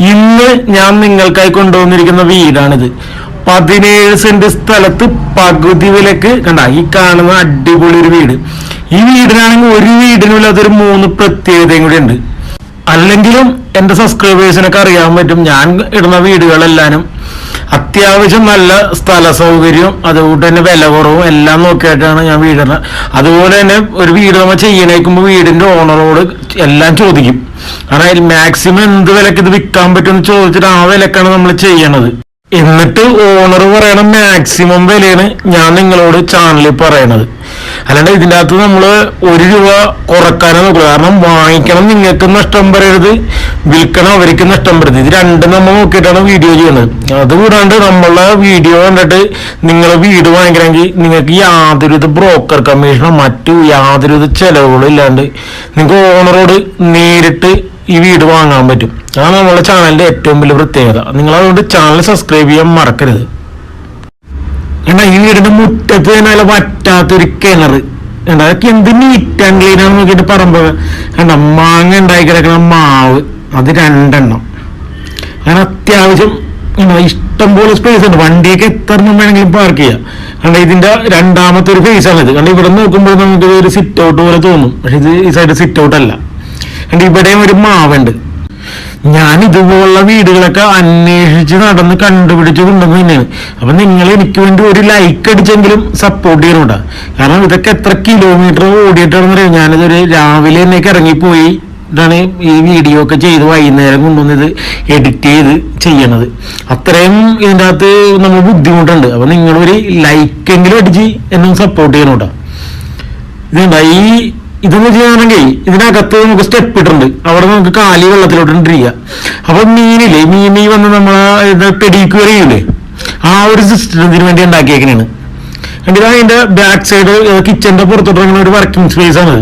ഇന്ന് ഞാൻ നിങ്ങൾക്കായി കൊണ്ടുവന്നിരിക്കുന്ന വീടാണിത്. പതിനേഴ് സെന്റ് സ്ഥലത്ത് പകുതി വിലക്ക് കണ്ട ഈ കാണുന്ന അടിപൊളി ഒരു വീട്. ഈ വീടിനാണെങ്കിൽ ഒരു വീടിനുള്ളതൊരു മൂന്ന് പ്രത്യേകതയും കൂടി ഉണ്ട്. അല്ലെങ്കിലും എന്റെ സബ്സ്ക്രൈബേഴ്സിനൊക്കെ അറിയാൻ പറ്റും ഞാൻ ഇടുന്ന വീടുകളെല്ലാനും അത്യാവശ്യം നല്ല സ്ഥല സൗകര്യവും അതുകൊണ്ട് തന്നെ വില കുറവും എല്ലാം നോക്കിയിട്ടാണ് ഞാൻ വീടിന് അതുപോലെ തന്നെ ഒരു വീട് നമ്മൾ ചെയ്യണേക്കുമ്പോൾ വീടിന്റെ ഓണറോട് എല്ലാം ചോദിക്കും. കാരണം മാക്സിമം എന്ത് വിലക്ക് ഇത് വിൽക്കാൻ പറ്റുമെന്ന് ചോദിച്ചിട്ട് ആ വിലക്കാണ് നമ്മൾ ചെയ്യണത്. എന്നിട്ട് ഓണർ പറയണ മാക്സിമം വിലയാണ് ഞാൻ നിങ്ങളോട് ചാനലിൽ പറയണത്. അല്ലാണ്ട് ഇതിന്റെ അകത്ത് നമ്മൾ ഒരു രൂപ കുറക്കാനേ നോക്കുള്ളൂ. കാരണം വാങ്ങിക്കണം നിങ്ങൾക്ക് നഷ്ടം പറയരുത് വിൽക്കണം അവർക്ക് നഷ്ടം പറയരുത്. ഇത് രണ്ടും നമ്മൾ നോക്കിയിട്ടാണ് വീഡിയോ ചെയ്യുന്നത്. അത് കൂടാണ്ട് നമ്മളെ വീഡിയോ കണ്ടിട്ട് നിങ്ങൾ വീട് വാങ്ങിക്കണമെങ്കിൽ നിങ്ങൾക്ക് യാതൊരുവിധ ബ്രോക്കർ കമ്മീഷനോ മറ്റു യാതൊരുവിധ ചെലവുകളും ഇല്ലാണ്ട് നിങ്ങൾക്ക് ഓണറോട് നേരിട്ട് ഈ വീട് വാങ്ങാൻ പറ്റും. അതാണ് നമ്മുടെ ചാനലിന്റെ ഏറ്റവും വലിയ പ്രത്യേകത. നിങ്ങൾ അതുകൊണ്ട് ചാനൽ സബ്സ്ക്രൈബ് ചെയ്യാൻ മറക്കരുത്. എന്നാ ഈ വീടിന്റെ മുറ്റത്ത് തന്നെ അതിലെ വറ്റാത്തൊരു കിണർ. എന്താ അതൊക്കെ എന്ത് നീറ്റ് ആൻഡ് ക്ലീൻ ആണെന്ന് നോക്കിയിട്ട് പറമ്പ്. എന്താ മാങ്ങ ഉണ്ടായി കിടക്കണ മാവ്. അത് രണ്ടെണ്ണം. അങ്ങനെ അത്യാവശ്യം ഇഷ്ടം പോലെ സ്പേസ് ഉണ്ട്. വണ്ടിയൊക്കെ എത്ര വേണമെങ്കിലും പാർക്ക് ചെയ്യാം. കണ്ട ഇതിന്റെ രണ്ടാമത്തെ ഒരു ഫേസ് ആണ് ഇത് കണ്ട ഇവിടെ നോക്കുമ്പോൾ നമുക്ക് ഒരു സിറ്റ് ഔട്ട് പോലെ തോന്നും. പക്ഷെ ഇത് ഈ സൈഡ് സിറ്റ് ഔട്ട് അല്ല. കണ്ട ഇവിടെയും ഒരു മാവുണ്ട്. ഞാൻ ഇതുപോലുള്ള വീടുകളൊക്കെ അന്വേഷിച്ച് നടന്ന് കണ്ടുപിടിച്ച് കൊണ്ടുവന്ന് തന്നെയാണ്. അപ്പൊ നിങ്ങൾ എനിക്ക് വേണ്ടി ഒരു ലൈക്ക് അടിച്ചെങ്കിലും സപ്പോർട്ട് ചെയ്യണോട്ടാ കാരണം ഇതൊക്കെ എത്ര കിലോമീറ്റർ ഓടിയിട്ടാണെന്ന് അറിയാം ഞാനിതൊരു രാവിലെ എന്നേക്ക് ഇറങ്ങിപ്പോയി ഇതാണ് ഈ വീഡിയോ ഒക്കെ ചെയ്ത് വൈകുന്നേരം കൊണ്ടുവന്നത് എഡിറ്റ് ചെയ്ത് ചെയ്യണത്. അത്രയും ഇതിന്റെ അകത്ത് നമ്മൾ ബുദ്ധിമുട്ടുണ്ട്. അപ്പൊ നിങ്ങളൊരു ലൈക്കെങ്കിലും അടിച്ച് എന്നെ സപ്പോർട്ട് ചെയ്യണോട്ടാ ഇതുണ്ടാ? ഈ ഇതെന്ന് ചെയ്യുകയാണെങ്കിൽ ഇതിനകത്ത് നമുക്ക് സ്റ്റെപ്പ് ഇട്ടുണ്ട് അവിടെ നമുക്ക് കാലി വെള്ളത്തിലോട്ടിരിക്കുക അപ്പൊ മീനില്ലേ മീനി വന്ന് നമ്മളെ പെഡിക്യൂർ ചെയ്യൂലേ? ആ ഒരു സിസ്റ്റം ഇതിനു വേണ്ടി ഉണ്ടാക്കിയേക്കണാണ്. എന്നിട്ട് അതിന്റെ ബാക്ക് സൈഡ് കിച്ചന്റെ പുറത്തോട്ടിറങ്ങുന്ന ഒരു വർക്കിംഗ് സ്പേസ് ആണ്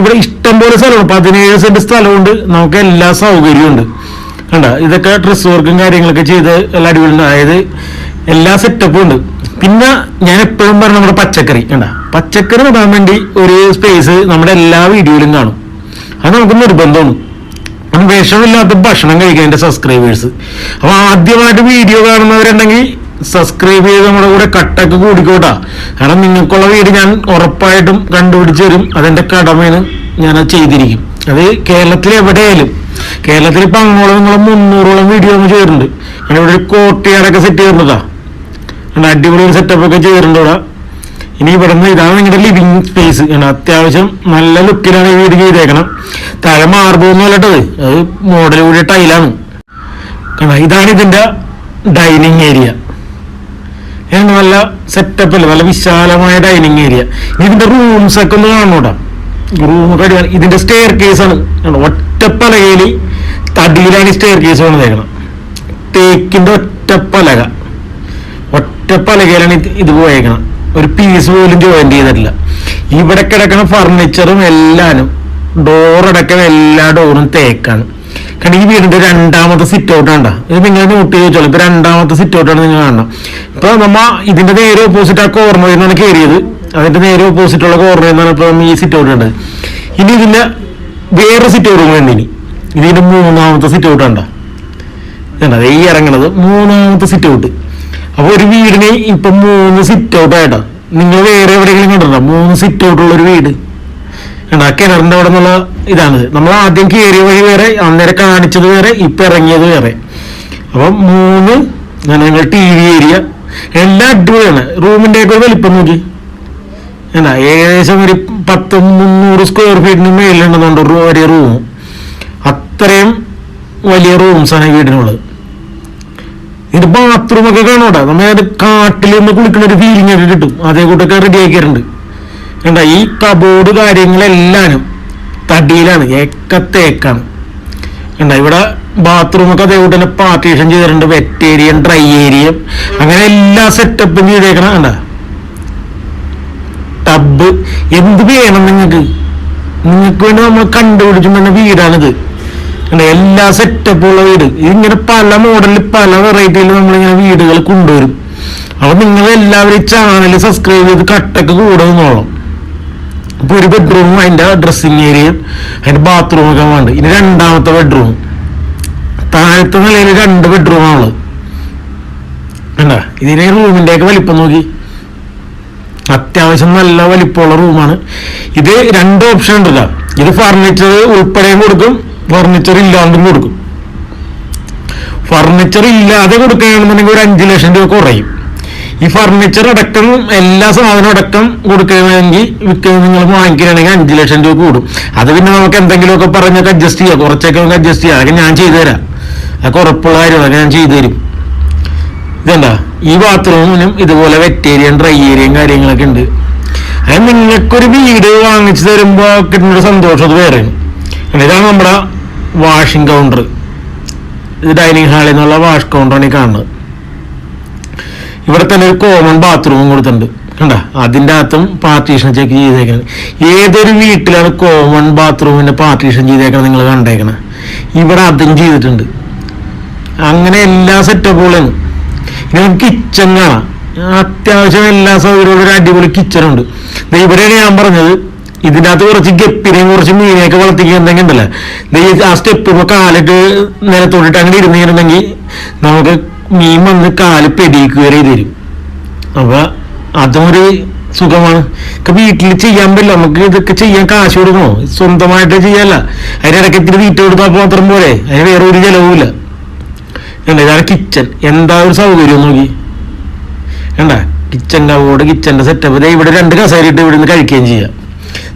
ഇവിടെ ഇഷ്ടം പോലെ സ്ഥലമാണ് പതിനേഴ് സെന്റ് സ്ഥലമുണ്ട്. നമുക്ക് എല്ലാ സൗകര്യവും ഉണ്ട്. കണ്ട ഇതൊക്കെ ഡ്രസ് വർക്കും കാര്യങ്ങളൊക്കെ ചെയ്ത് എല്ലാ അടിപൊളി അതായത് എല്ലാ സെറ്റപ്പും ഉണ്ട്. പിന്നെ ഞാൻ എപ്പോഴും പറഞ്ഞ നമ്മുടെ പച്ചക്കറി കണ്ട? പച്ചക്കറി നടാൻ വേണ്ടി ഒരു സ്പേസ് നമ്മുടെ എല്ലാ വീഡിയോയിലും കാണും. അത് നമുക്ക് നിർബന്ധമാണ്. വിഷമില്ലാത്ത ഭക്ഷണം കഴിക്കാൻ എന്റെ സബ്സ്ക്രൈബേഴ്സ് അപ്പോൾ ആദ്യമായിട്ട് വീഡിയോ കാണുന്നവരുണ്ടെങ്കിൽ സബ്സ്ക്രൈബ് ചെയ്ത് നമ്മുടെ കൂടെ കട്ടൊക്കെ കൂടിക്കോട്ടാ. കാരണം നിങ്ങൾക്കുള്ള വീട് ഞാൻ ഉറപ്പായിട്ടും കണ്ടുപിടിച്ച് തരും. അതെന്റെ കടമയാണ് അത് ചെയ്തിരിക്കും. അത് കേരളത്തിൽ എവിടെയായാലും. കേരളത്തിൽ ഇപ്പം അങ്ങോളം നിങ്ങളും മുന്നൂറോളം വീഡിയോ ഒന്ന് ചെയ്തിട്ടുണ്ട്. ഇവിടെ ഒരു കോട്ടയാടൊക്കെ സെറ്റ് ചെയ്തിട്ടുണ്ടതാ. അടിപൊളി സെറ്റപ്പ് ഒക്കെ ചെയ്തിട്ടുണ്ട് ഇവിടെ. ഇനി ഇവിടുന്ന് ഇതാണ് നിങ്ങളുടെ ലിവിങ് സ്പേസ് അത്യാവശ്യം നല്ല ലുക്കിലാണ് ഈ വീട് ചെയ്തേക്കണം തല അല്ലട്ടത് അത് മോഡൽ കൂടിയ ടൈലാണ്. കാരണം ഇതാണ് ഇതിന്റെ ഡൈനിങ് ഏരിയ നല്ല സെറ്റപ്പ് അല്ലേ? നല്ല വിശാലമായ ഡൈനിങ് ഏരിയ ഇതിന്റെ റൂംസ് ഒക്കെ ഒന്ന് കാണണോട്ടാ റൂമൊക്കെ അടിപൊളി. ഇതിന്റെ സ്റ്റെയർ ആണ്. കണ്ടോ? ഒറ്റപ്പലകയിൽ തടിയിലാണ് ഈ സ്റ്റെയർ കേസ് വന്നേക്കണം തേക്കിന്റെ ഒറ്റപ്പലക ഒറ്റപ്പലകയിലാണ് ഇത് ഇത് പോയേക്കണം ഒരു പീസ് പോലും ജോയിൻ ചെയ്തിട്ടില്ല. ഇവിടെ കിടക്കുന്ന ഫർണിച്ചറും എല്ലാനും ഡോറടക്കം എല്ലാ ഡോറും തേക്കാണ്. കാരണം ഈ വീടിന്റെ രണ്ടാമത്തെ സിറ്റ് ഔട്ട് കണ്ട? ഇത് നിങ്ങൾ നോട്ട് ചെയ്ത് വെച്ചോളൂ. ഇപ്പൊ രണ്ടാമത്തെ സിറ്റ് ഔട്ടാണ് നിങ്ങൾ കാണണം. ഇപ്പൊ നമ്മ ഇതിന്റെ നേരെ ഓപ്പോസിറ്റ് ആ കോർണറിൽ നിന്നാണ് കയറിയത് അതിന്റെ നേരെ ഓപ്പോസിറ്റ് ഉള്ള കോർണറിൽ നിന്നാണ് ഇപ്പൊ ഈ സിറ്റ് ഔട്ട് ഉണ്ട് ഇനി ഇതിന്റെ വേറെ സിറ്റ് ഔട്ട് വേണ്ടി ഇനി. ഇതിന്റെ മൂന്നാമത്തെ സിറ്റ് ഔട്ട് കണ്ടത് ഈ ഇറങ്ങണത് മൂന്നാമത്തെ സിറ്റ് ഔട്ട് അപ്പൊ ഒരു വീടിന് ഇപ്പൊ മൂന്ന് സിറ്റ് ഔട്ട് ആയിട്ടാ. നിങ്ങൾ വേറെ എവിടെയെങ്കിലും കണ്ടിട്ടുണ്ടോ? മൂന്ന് സിറ്റ് ഔട്ട് ഉള്ള ഒരു വീട്. കണ്ടാ കിണറിന്റെ അവിടെ നിന്നുള്ള ഇതാണ്. നമ്മൾ ആദ്യം കയറിയ വഴി വേറെ അന്നേരം കാണിച്ചത് വേറെ ഇപ്പൊ ഇറങ്ങിയത് വേറെ. അപ്പൊ മൂന്ന് ഞങ്ങൾ ടി വി ഏരിയ എല്ലാം അടിപൊളിയാണ്. റൂമിന്റെ ഒക്കെ വലിപ്പം നോക്കി. എന്നാ ഏകദേശം ഒരു പത്ത് മുന്നൂറ് സ്ക്വയർ ഫീറ്റിന് മേലുണ്ടെന്നുണ്ട് വലിയ റൂം. അത്രയും വലിയ റൂംസാണ് ഈ വീടിനുള്ളത്. ഇതിന്റെ ബാത്റൂം ഒക്കെ നമ്മൾ കാട്ടിൽ നിന്ന് കുളിക്കുന്ന ഒരു ഫീലിംഗ് ഒക്കെ കിട്ടും. അതേ കൂട്ടൊക്കെ റെഡി ആക്കിയിട്ടുണ്ട്. കണ്ട ഈ കബോർഡ് കാര്യങ്ങളെല്ലാനും തടിയിലാണ് ഏക്കത്തേക്കാണ് കണ്ട ഇവിടെ ബാത്റൂം ഒക്കെ അതേ കൂട്ടന്നെ പാർട്ടീഷൻ ചെയ്തിട്ടുണ്ട്. വെറ്റ് ഏരിയ ഡ്രൈ ഏരിയ അങ്ങനെ എല്ലാ സെറ്റപ്പും ചെയ്തേക്കണം കണ്ട. ടബ് എന്ത് വേണം നിങ്ങൾക്ക്? നിങ്ങൾക്ക് വേണ്ടി നമ്മൾ കണ്ടുപിടിച്ചു വീടാണിത്. എല്ലാ സെറ്റപ്പ് ഉള്ള വീട്. ഇതിങ്ങനെ പല മോഡലിൽ പല വെറൈറ്റിയിൽ നമ്മളിങ്ങനെ വീടുകൾ കൊണ്ടുവരും. അപ്പൊ നിങ്ങൾ എല്ലാവരും ചാനൽ സബ്സ്ക്രൈബ് ചെയ്ത് കട്ടൊക്കെ കൂടെ നിന്നോളാം. അപ്പൊ ഒരു ബെഡ്റൂമും അതിന്റെ ഡ്രസ്സിങ് ഏരിയയും അതിന്റെ ബാത്റൂം ഒക്കെ വേണ്ട. ഇനി രണ്ടാമത്തെ ബെഡ്റൂം താഴത്തെ നിലയിൽ രണ്ട് ബെഡ്റൂമാണ് കണ്ട? ഇതിനെ റൂമിന്റെ ഒക്കെ വലിപ്പം നോക്കി. അത്യാവശ്യം നല്ല വലിപ്പമുള്ള റൂമാണ് ഇത് രണ്ട് ഓപ്ഷൻ ഉണ്ടല്ലോ ഇത് ഫർണിച്ചർ ഉൾപ്പെടെയും കൊടുക്കും. ഫർണിച്ചർ ഇല്ലാണ്ടും കൊടുക്കും. ഫർണിച്ചർ ഇല്ലാതെ കൊടുക്കുകയാണെന്നുണ്ടെങ്കിൽ ഒരു അഞ്ച് ലക്ഷം രൂപ കുറയും. ഈ ഫർണിച്ചർ അടക്കം എല്ലാ സാധനവും അടക്കം കൊടുക്കുകയാണെങ്കിൽ വിൽക്കുന്ന നിങ്ങൾ വാങ്ങിക്കുകയാണെങ്കിൽ അഞ്ച് ലക്ഷം രൂപ കൂടും. അത് പിന്നെ നമുക്ക് എന്തെങ്കിലുമൊക്കെ പറഞ്ഞൊക്കെ അഡ്ജസ്റ്റ് ചെയ്യാം. കുറച്ചൊക്കെ നമുക്ക് അഡ്ജസ്റ്റ് ചെയ്യാം. അതൊക്കെ ഞാൻ ചെയ്തു തരാം. അതൊക്കെ ഉറപ്പുള്ള കാര്യമാണ്. അതൊക്കെ ഞാൻ ചെയ്തു തരും. ഇതെന്താ? ഈ ബാത്റൂമിനും ഇതുപോലെ വെറ്റേരിയൻ ഡ്രൈ ഏരിയയും കാര്യങ്ങളൊക്കെ ഉണ്ട്. അത് നിങ്ങൾക്കൊരു വീട് വാങ്ങിച്ചു തരുമ്പോ കിട്ടുന്ന ഒരു സന്തോഷം അത് വേറെയാണ്. ഇതാണ് നമ്മുടെ വാഷിംഗ് കൗണ്ടർ ഇത് ഡൈനിങ് ഹാളിൽ നിന്നുള്ള വാഷ് കൗണ്ടറാണ് ഈ കാണുന്നത്. ഇവിടെ തന്നെ ഒരു കോമൺ ബാത്റൂമും കൊടുത്തിട്ടുണ്ട്. കണ്ട? അതിന്റെ അകത്തും പാർട്ടീഷൻ ചെക്ക് ചെയ്തേക്കണം. ഏതൊരു വീട്ടിലാണ് കോമൺ ബാത്റൂമിന്റെ പാർട്ടീഷൻ ചെയ്തേക്കണം നിങ്ങൾ കണ്ടേക്കണം? ഇവിടെ അതും ചെയ്തിട്ടുണ്ട്. അങ്ങനെ എല്ലാ സെറ്റപ്പുകളും ഇനി കിച്ചൺ കാണാം. അത്യാവശ്യം എല്ലാ സൗകര്യമുള്ള ഒരു അടിപൊളി ദേ ഇവിടെയാണ് ഞാൻ പറഞ്ഞത് ഇതിന്റെ അകത്ത് കുറച്ച് ഗപ്പിനെയും കുറച്ച് മീനെയൊക്കെ വളർത്തിക്കുന്നുണ്ടെങ്കിൽ ഉണ്ടല്ലോ? ദേ ഈ ആ സ്റ്റെപ്പ് കാലിട്ട് നിലത്തോട്ടിട്ട് അങ്ങനെ ഇരുന്നിരുന്നെങ്കിൽ നമുക്ക് മീൻ വന്ന് കാൽ പെടിക്ക് വരെ തരും അപ്പൊ അതും ഒരു സുഖമാണ്. ഇപ്പൊ വീട്ടിൽ ചെയ്യാൻ പറ്റില്ല. നമുക്ക് ഇതൊക്കെ ചെയ്യാൻ കാശ് കൊടുക്കണോ? സ്വന്തമായിട്ട് ചെയ്യല്ല അതിനിടയ്ക്ക് ഇത്തിരി തീറ്റ കൊടുത്താൽ മാത്രം പോലെ അതിന് വേറെ ഒരു ചെലവുമില്ല. കണ്ട? ഇതാണ് കിച്ചൺ എന്താ ഒരു സൗകര്യം നോക്കി. കണ്ട? കിച്ചന്റെ അവിടെ കിച്ചന്റെ സെറ്റപ്പ് ഇവിടെ രണ്ട് കസേരയിട്ട് ഇവിടെ നിന്ന് കഴിക്കുകയും ചെയ്യാം.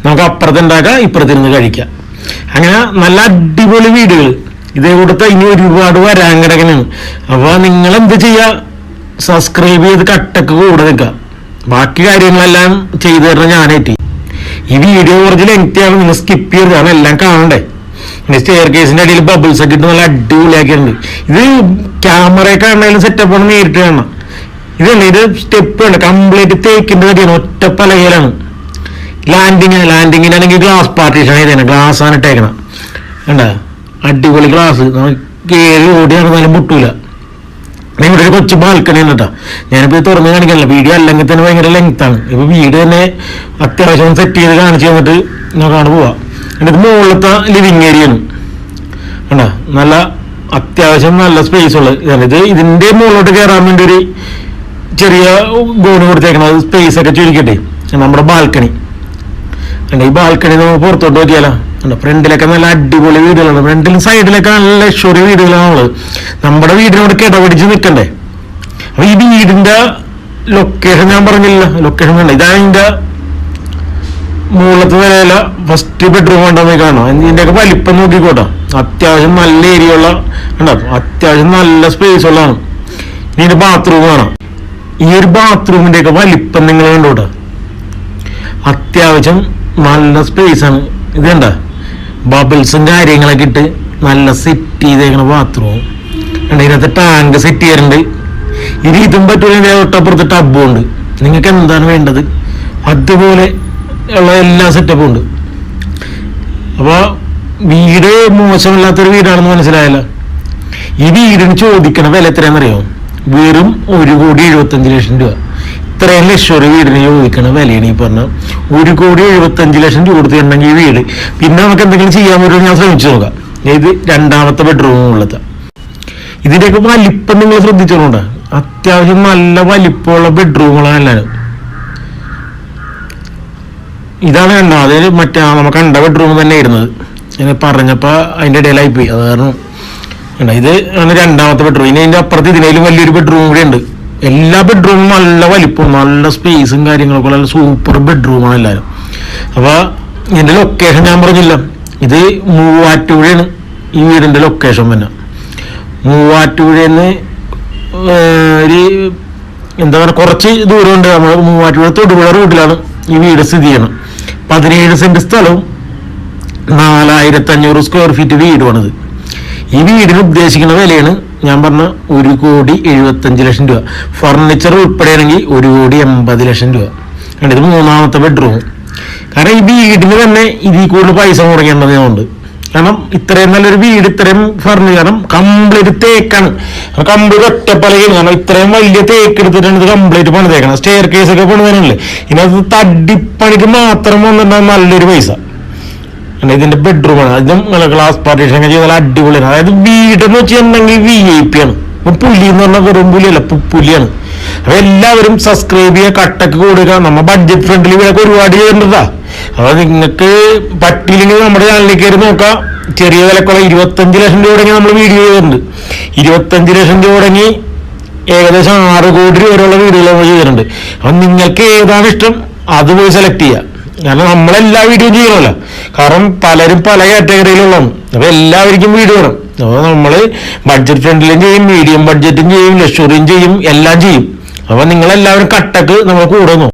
നമുക്ക് അപ്പുറത്ത് ഉണ്ടാക്കാം ഇപ്പുറത്തിരുന്ന് കഴിക്കാം. അങ്ങനെ നല്ല അടിപൊളി വീടുകൾ. ഇതേ കൊടുത്ത ഇനി ഒരുപാട് വരാൻ കിടക്കണാണ്. അപ്പൊ നിങ്ങൾ എന്ത് ചെയ്യാ? സബ്സ്ക്രൈബ് ചെയ്ത് കട്ടക്ക് കൂടെ നിൽക്കുക. ബാക്കി കാര്യങ്ങളെല്ലാം ചെയ്തു തരണം ഞാനേറ്റി ഈ വീഡിയോ കുറച്ച് ലെങ്തി ആണ് നിങ്ങൾ സ്കിപ്പ് ചെയ്ത് കാരണം എല്ലാം കാണണ്ടേ പിന്നെ സ്റ്റെയർ കേസിന്റെ അടിയിൽ ബബിൾസ് ഒക്കെ ഇട്ട് നല്ല അടിപൊളിയാക്കിയിട്ടുണ്ട്. ഇത് ക്യാമറയൊക്കെ ആണെങ്കിലും സെറ്റപ്പ് ആണ് നേരിട്ട് കാണണം. ഇതല്ല ഇത് സ്റ്റെപ്പ് ഉണ്ട് കംപ്ലീറ്റ് തേക്കിന്റെ കാര്യമാണ് ഒറ്റ പലകയിലാണ്. ലാൻഡിങ് ലാൻഡിങ്ങിന് അല്ലെങ്കിൽ ഗ്ലാസ് പാർട്ടീഷൻ ചെയ്തേനെ ഗ്ലാസ് ആണ് ഇട്ടേക്കണം. കണ്ട? അടിപൊളി ഗ്ലാസ് നമുക്ക് കയറി ഓടി നടന്നാലും മുട്ടൂല. ഇവിടെ ഒരു കൊച്ചു ബാൽക്കണി ഉണ്ട് ഞാനിപ്പോ തുറന്ന് കാണിക്കാനില്ല. വീഡിയോ അല്ലെങ്കിൽ തന്നെ ഭയങ്കര ലെങ്ത്താണ് ഇപ്പൊ വീട് തന്നെ അത്യാവശ്യം സെറ്റ് ചെയ്ത് കാണിച്ചു തന്നിട്ട് നോക്കാണ് പോവാ. എന്നിട്ട് മുകളിലത്തെ ലിവിങ് ഏരിയ ആണ്. കണ്ടോ? നല്ല അത്യാവശ്യം നല്ല സ്പേസ് ഉള്ളത് ഇത് ഇതിന്റെ മുകളിലോട്ട് കയറാൻ വേണ്ടി ഒരു ചെറിയ ഗോണ് കൊടുത്തേക്കണത് സ്പേസ് ഒക്കെ ചുരുക്കട്ടെ നമ്മുടെ ബാൽക്കണി കണ്ടോ ഈ ബാൽക്കണി നമ്മൾ പുറത്തോട്ട് നോക്കിയാലോ? അല്ല ഫ്രണ്ടിലൊക്കെ നല്ല അടിപൊളി വീടുകളാണ്. ഫ്രണ്ടിലും സൈഡിലൊക്കെ നല്ല ലക്ഷറി വീടുകളാണ് നമ്മൾ നമ്മുടെ വീടിനോട് കിടപിടിച്ച് നിൽക്കണ്ടേ? അപ്പൊ ഈ വീടിന്റെ ലൊക്കേഷൻ ഞാൻ പറഞ്ഞില്ല ലൊക്കേഷൻ വേണ്ട ഇതാണ് ഇതിന്റെ മുകളിലത്തെ നിലയില ഫസ്റ്റ് ബെഡ്റൂം വേണ്ടെന്ന് കാണാം ഇതിന്റെയൊക്കെ വലിപ്പം നോക്കിക്കോട്ടോ. അത്യാവശ്യം നല്ല ഏരിയ ഉള്ള കണ്ടോ അത്യാവശ്യം നല്ല സ്പേസ് ഉള്ളതാണ്. ഇതിന്റെ ബാത്റൂം കാണാം. ഈ ഒരു ബാത്റൂമിന്റെ ഒക്കെ വലിപ്പം നിങ്ങൾ കണ്ടോട്ടെ അത്യാവശ്യം നല്ല സ്പേസ് ആണ്. ഇത് കണ്ട? ബബിൾസും കാര്യങ്ങളൊക്കെ ഇട്ട് നല്ല സെറ്റ് ചെയ്തേക്കണ ബാത്റൂം കണ്ട? ഇതിനകത്ത് ടാങ്ക് സെറ്റ് ചെയ്യാറുണ്ട് ഇനി ഇതും പറ്റൂല തൊട്ടപ്പുറത്ത് ടബും ഉണ്ട്. നിങ്ങൾക്ക് എന്താണ് വേണ്ടത്? അതുപോലെ ഉള്ള എല്ലാ സെറ്റപ്പും ഉണ്ട്. അപ്പോൾ വീട് മോശമില്ലാത്തൊരു വീടാണെന്ന് മനസ്സിലായല്ലോ? ഈ വീടിന് ചോദിക്കണ വില എത്രയാണെന്നറിയോ? വെറും ഒരു കോടി എഴുപത്തഞ്ച് ലക്ഷം രൂപ. ഇത്രയും ലക്ഷം ഒരു വീടിന് ചോദിക്കണ വിലയാണ് ഈ പറഞ്ഞ ഒരു കോടി എഴുപത്തഞ്ച് ലക്ഷം രൂപ കൊടുത്തിട്ടുണ്ടെങ്കിൽ ഈ വീട്. പിന്നെ നമുക്ക് എന്തെങ്കിലും ചെയ്യാൻ പറ്റുമോ ഞാൻ ശ്രമിച്ചു നോക്കാം. ഇത് രണ്ടാമത്തെ ബെഡ്റൂം ഉള്ളത്. ഇതിന്റെയൊക്കെ വലിപ്പം നിങ്ങൾ ശ്രദ്ധിച്ചോണ്ട അത്യാവശ്യം നല്ല വലിപ്പമുള്ള ബെഡ്റൂമുകളാണ് എല്ലാവരും. ഇതാണ് കണ്ടോ? അതായത് മറ്റേ നമ്മൾ കണ്ട ബെഡ്റൂം തന്നെ ഇരുന്നത് ഞാൻ പറഞ്ഞപ്പോൾ അതിന്റെ ഇടയിലായി പോയി അത് കാരണം ഇത് രണ്ടാമത്തെ ബെഡ്റൂം ഇനി അതിന്റെ അപ്പുറത്ത് ഇതിനേലും വലിയൊരു ബെഡ്റൂം കൂടെ ഉണ്ട്. എല്ലാ ബെഡ്റൂമും നല്ല വലിപ്പവും നല്ല സ്പേസും കാര്യങ്ങളൊക്കെ നല്ല സൂപ്പർ ബെഡ്റൂമാണ് എല്ലാവരും അപ്പോൾ ഇതിന്റെ ലൊക്കേഷൻ ഞാൻ പറഞ്ഞില്ല. ഇത് മൂവാറ്റുപുഴയാണ്. ഈ വീടിന്റെ ലൊക്കേഷൻ തന്നെ. മൂവാറ്റുപുഴന്ന് ഒരു എന്താ പറയുക കുറച്ച് ദൂരമുണ്ട്. നമ്മൾ മൂവാറ്റുപുഴ തൊടുപുഴ റൂട്ടിലാണ് ഈ വീട് സ്ഥിതി ചെയ്യണം പതിനേഴ് സെന്റ് സ്ഥലവും നാലായിരത്തി അഞ്ഞൂറ് സ്ക്വയർ ഫീറ്റ് വീടുമാണിത്. ഈ വീടിന് ഉദ്ദേശിക്കുന്ന വിലയാണ് ഞാൻ പറഞ്ഞ ഒരു കോടി എഴുപത്തഞ്ച് ലക്ഷം രൂപ. ഫർണിച്ചർ ഉൾപ്പെടെയാണെങ്കിൽ ഒരു കോടി എൺപത് ലക്ഷം രൂപ. കണ്ടത് മൂന്നാമത്തെ ബെഡ്റൂം കാരണം ഈ വീടിന് തന്നെ ഇതിൽ കൂടുതൽ പൈസ മുടക്കേണ്ടതുകൊണ്ട് കാരണം ഇത്രയും നല്ലൊരു വീട് ഇത്രയും ഫർണിച്ചർ കാരണം കംപ്ലീറ്റ് തേക്കാണ്. കംപ്ലീറ്റ് ഒറ്റപ്പലകയാണ്. കാരണം ഇത്രയും വലിയ തേക്ക് എടുത്തിട്ടാണ് ഇത് കംപ്ലീറ്റ് പണിതേക്കണം സ്റ്റെയർ കേസ് ഒക്കെ പണിതേനല്ലേ അത് തടിപ്പണിക്ക് മാത്രം വന്നിട്ടുണ്ടാകും നല്ലൊരു പൈസ. ആണ് ഇതിന്റെ ബെഡ്റൂമാണ് അതും ഗ്ലാസ് പാർട്ടീഷൻ ഒക്കെ ചെയ്താൽ അടിപൊളിയാണ്. അതായത് വീടെന്ന് വെച്ചിട്ടുണ്ടെങ്കിൽ വി ഐ പി ആണ്. പുലി എന്ന് പറഞ്ഞാൽ വെറും പുലിയല്ല പുലിയാണ്. അപ്പൊ എല്ലാവരും സബ്സ്ക്രൈബ് ചെയ്യുക കട്ടക്ക് കൊടുക്കുക നമ്മ ബഡ്ജറ്റ് ഫ്രണ്ട്ലി വീടൊക്കെ ഒരുപാട് ചെയ്യേണ്ടതാ അപ്പൊ നിങ്ങക്ക് പറ്റിയില്ലെങ്കിൽ നമ്മുടെ ചാനലിൽ കയറി നോക്കാം. ചെറിയ വിലക്കുള്ള ഇരുപത്തഞ്ച് ലക്ഷം രൂപ തുടങ്ങി നമ്മൾ വീഡിയോ ചെയ്തിട്ടുണ്ട്. ഇരുപത്തഞ്ച് ലക്ഷം രൂപ തുടങ്ങി ഏകദേശം ആറ് കോടി രൂപ വരെയുള്ള വീഡിയോകൾ നമ്മൾ ചെയ്തിട്ടുണ്ട്. അപ്പൊ നിങ്ങൾക്ക് ഏതാണ് ഇഷ്ടം അത് പോയി സെലക്ട് ചെയ്യുക. കാരണം നമ്മളെല്ലാ വീഡിയോ ചെയ്യണമല്ലോ. കാരണം പലരും പല കാറ്റഗറിയിലുള്ളതാണ്. അപ്പൊ എല്ലാവർക്കും വീഡിയോ വേണം അപ്പോൾ നമ്മൾ ബഡ്ജറ്റ് ഫ്രണ്ടിലും ചെയ്യും മീഡിയം ബഡ്ജറ്റും ചെയ്യും ലക്ഷറിയും ചെയ്യും എല്ലാം ചെയ്യും. അപ്പൊ നിങ്ങളെല്ലാവരും കട്ടക്ക് നമ്മൾ കൂടുന്നു